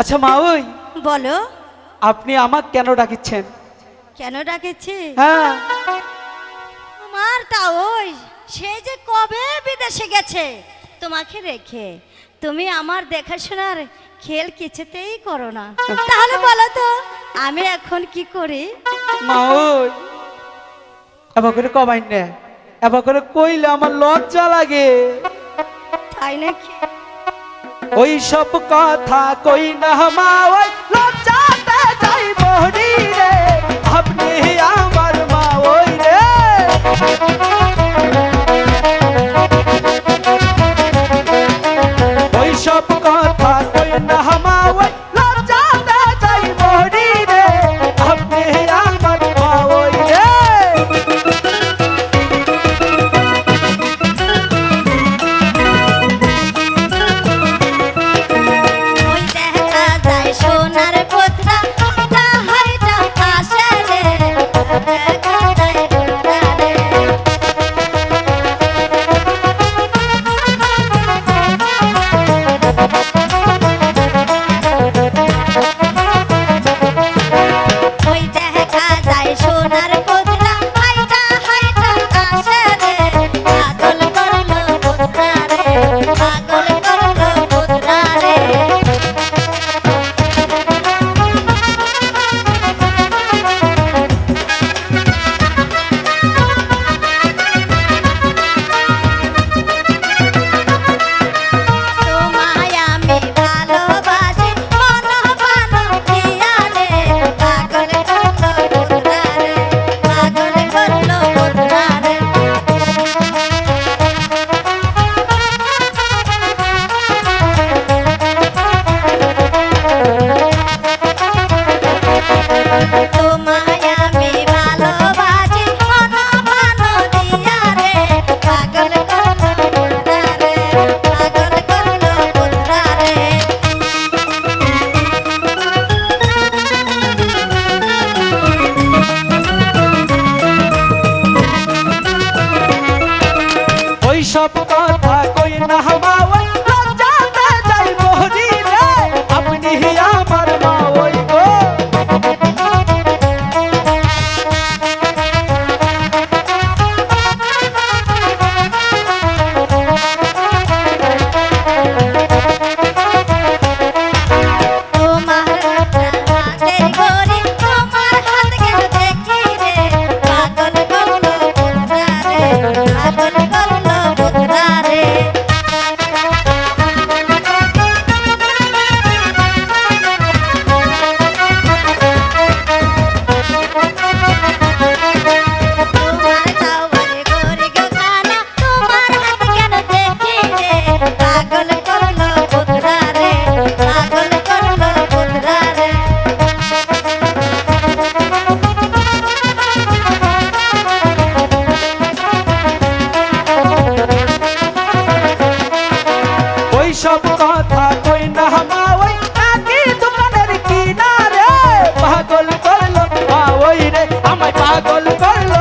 আচ্ছা মা ওই। বলো। আপনি আমাকে কেন ডাকিচ্ছেন? কেন ডাকেছি? হ্যাঁ। তোমার তা ওই সে যে কবে বিদেশে গেছে? তোমাকে রেখে। তুমি আমার দেখাশোনার খেল কিছুতেই করো না। তাহলে বলো তো আমি এখন কি করি? মা ওই এবার করে কমাই না। এবার করে কইলে আমার লজ্জা লাগে। তাই নাকি? ওই সব কথা কই না মা ওই লজ্জাতে যাই মহরি রে। সব কথা কই না সব কথা কই না মা, ওই আগে দোকানের কিনারে? পাগল করল মা, ওই রে, আমায় পাগল করল